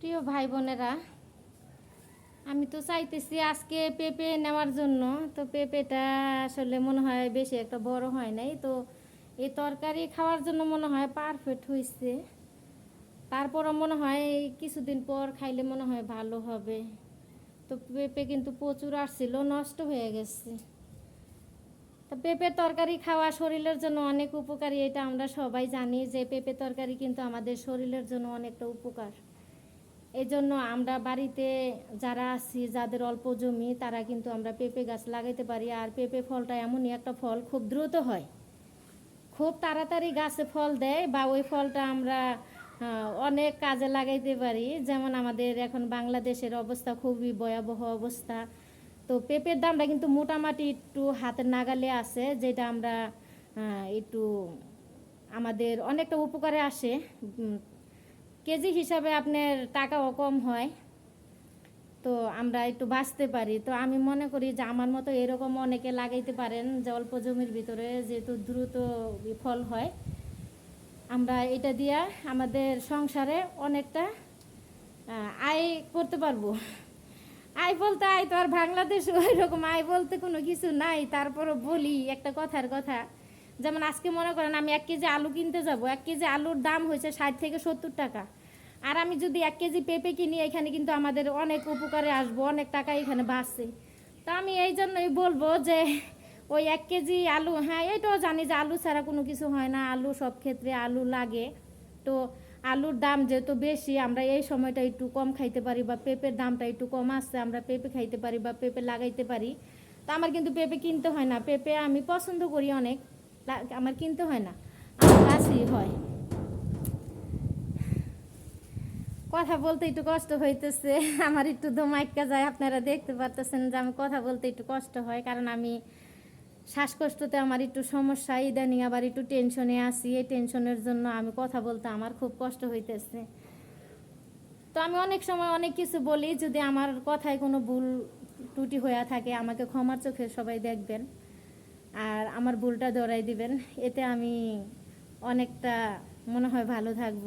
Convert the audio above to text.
প্রিয় ভাই বোনেরা আমি তো চাইতেছি আজকে পেঁপে নেওয়ার জন্য। তো পেঁপেটা আসলে মনে হয় বেশি একটা বড় হয় নাই। তো এই তরকারি খাওয়ার জন্য মনে হয় পারফেক্ট হয়েছে তারপরও মনে হয় কিছুদিন পর খাইলে মনে হয় ভালো হবে। তো পেঁপে কিন্তু প্রচুর আসছিল, নষ্ট হয়ে গেছে। তো পেঁপের তরকারি খাওয়া শরীরের জন্য অনেক উপকারী, এটা আমরা সবাই জানি যে পেঁপে তরকারি কিন্তু আমাদের শরীরের জন্য অনেকটা উপকার। এই জন্য আমরা বাড়িতে যারা আছি, যাদের অল্প জমি, তারা কিন্তু আমরা পেঁপে গাছ লাগাইতে পারি। আর পেঁপে ফলটা এমনই একটা ফল, খুব দ্রুত হয়। খুব তাড়াতাড়ি গাছে ফল দেয় বা ওই ফলটা আমরা অনেক কাজে লাগাইতে পারি। যেমন আমাদের এখন বাংলাদেশের অবস্থা খুবই ভয়াবহ অবস্থা। তো পেঁপের দামটা কিন্তু মোটামুটি একটু হাতের নাগালে আছে, যেটা আমরা একটু আমাদের অনেকটা উপকারে আসে। কেজি হিসাবে আপনার টাকাও কম হয়। তো আমরা একটু বাঁচতে পারি। তো আমি মনে করি যে আমার মতো এরকম অনেকে লাগাইতে পারেন যে অল্প জমির ভিতরে যেহেতু দ্রুত ফল হয়। আমরা এটা দিয়া আমাদের সংসারে অনেকটা আয় করতে পারব। আয় বলতে আয় তো আর বাংলাদেশে ওই রকম আয় বলতে কোনো কিছু নাই। তারপরও বলি একটা কথার কথা, যেমন আজকে মনে করেন আমি এক কেজি আলু কিনতে যাব। এক কেজি আলুর দাম হয়েছে ষাট থেকে সত্তর টাকা। আর আমি যদি এক কেজি পেঁপে কিনি, এখানে কিন্তু আমাদের অনেক উপকারে আসব, অনেক টাকা এখানে বাঁচছে। তা আমি এই জন্যই বলব যে, ওই এক কেজি আলু হ্যাঁ এটাও জানি যে আলু ছাড়া কোনো কিছু হয় না, আলু সব ক্ষেত্রে আলু লাগে। তো আলুর দাম যেহেতু বেশি, আমরা এই সময়টা একটু কম খাইতে পারি বা পেঁপের দামটা একটু কম আসছে আমরা পেঁপে খাইতে পারি বা পেঁপে লাগাইতে পারি। তা আমার কিন্তু পেঁপে কিনতে হয় না, পেঁপে আমি পছন্দ করি অনেক আমার কিনতে হয় না, আমার গাছই হয়। কথা বলতে একটু কষ্ট হইতেছে। আমার একটু দমাইকা যায়, আপনারা দেখতে পারতেছেন যে আমি কথা বলতে একটু কষ্ট হয়, কারণ আমি শ্বাসকষ্টতে আমার একটু সমস্যা, ইদানিং আবার একটু টেনশনে আছি। এই টেনশনের জন্য আমি কথা বলতে আমার খুব কষ্ট হইতেছে। তো আমি অনেক সময় অনেক কিছু বলি, যদি আমার কথায় কোনো ভুল ত্রুটি হয়ে থাকে, আমাকে ক্ষমার চোখে সবাই দেখবেন আর আমার ভুলটা ধরাই দিবেন। এতে আমি অনেকটা, মনে হয় ভালো থাকব।